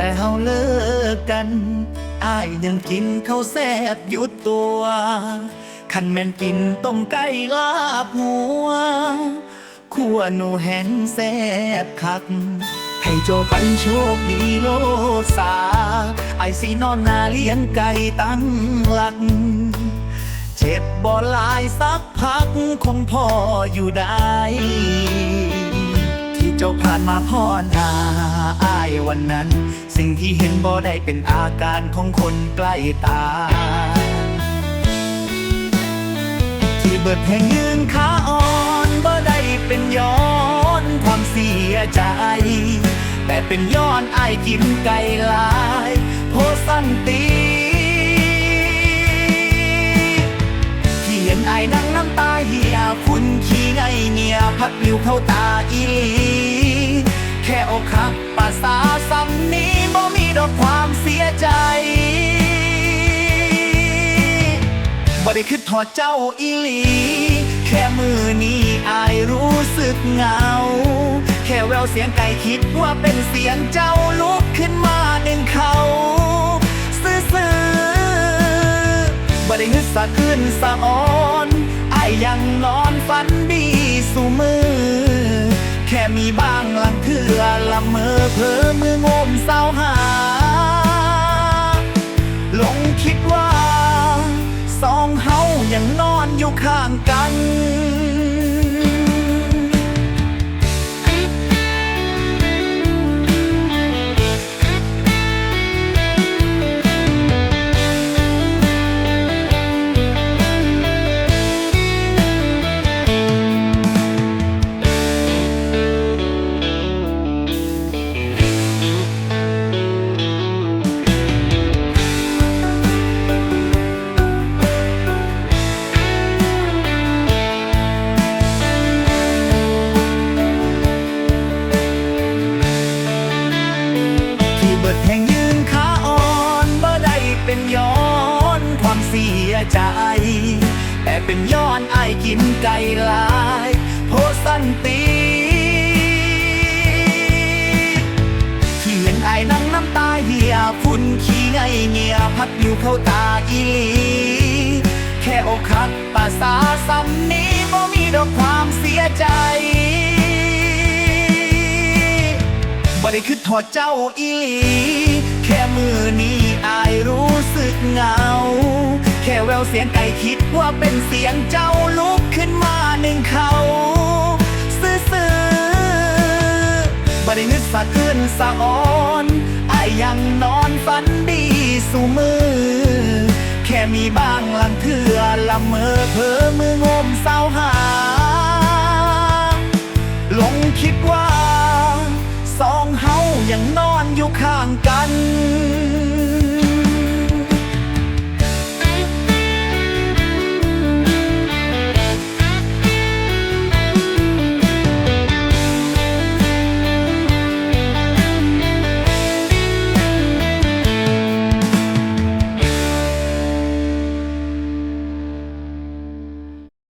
นั้นอายยังกินข้าวแซ่บอยู่ตัวคันแม่นกินต้มไก่ลาบหัวขัวหนูแห้งแซ่บคัก ให้โจปันโชคดีโลสาไอสีนอนนาเลี้ยงไก่ตั้งหลัก เจ็บบ่ลายสักพักคงพออยู่ได้ เจ้าผ่านมาพ่อหนาอายวันนั้น สิ่งที่เห็นบ่ได้เป็นอาการของคนใกล้ตา ที่เบิดแห่งยืนขาอ่อนบ่ได้เป็นย้อนความเสียใจ แต่เป็นย้อนอายกินไก่ลาย โพสันตีที่เห็นไอ้ายนั่งน้ำตาเหี่ยคุณขี้ไงเงียพัดลิวเข้าตาอี คักภาษาซ้ำนี้บ่มีดอกความเสียใจบ่ได้คิดทอดเจ้าอีหลี แค่มือนี้อายรู้สึกเหงา แค่แววเสียงไก่คิดว่าเป็นเสียงเจ้าลุกขึ้นมาหนึ่งเขาซื่อๆบ่ได้ฮึดสะอื้นสะอ่อนอายยังนอนฝันดีสู่มือ เมอเพอมืองมเศร้าหา หลงคิดว่า สองเฮายังนอนอยู่ข้างกัน ใจ แต่เป็นย้อนไอกินไก่ลาย โพสันตีที่เห็นไอนั่งน้ำตาเหี่ยฝุ่นขี้ไงเงียพัดอยู่เข้าตาอีลี แค่อกหักภาษาซ้ำนี้บ่มีดอกความเสียใจบ่ได้คิดทอดเจ้าอีลี เสียงไก่คิดว่าเป็นเสียงเจ้าลุกขึ้นมาหนึ่งเขาซื่อซื้อบรินึกสะอื้นสะอ่อนไอยังนอนฝันดีสู่มือ แค่มีบ้างลังเถื่อละเมอเพอมืองมเศร้าหา ลงคิดว่า สองเฮายังนอนอยู่ข้างกัน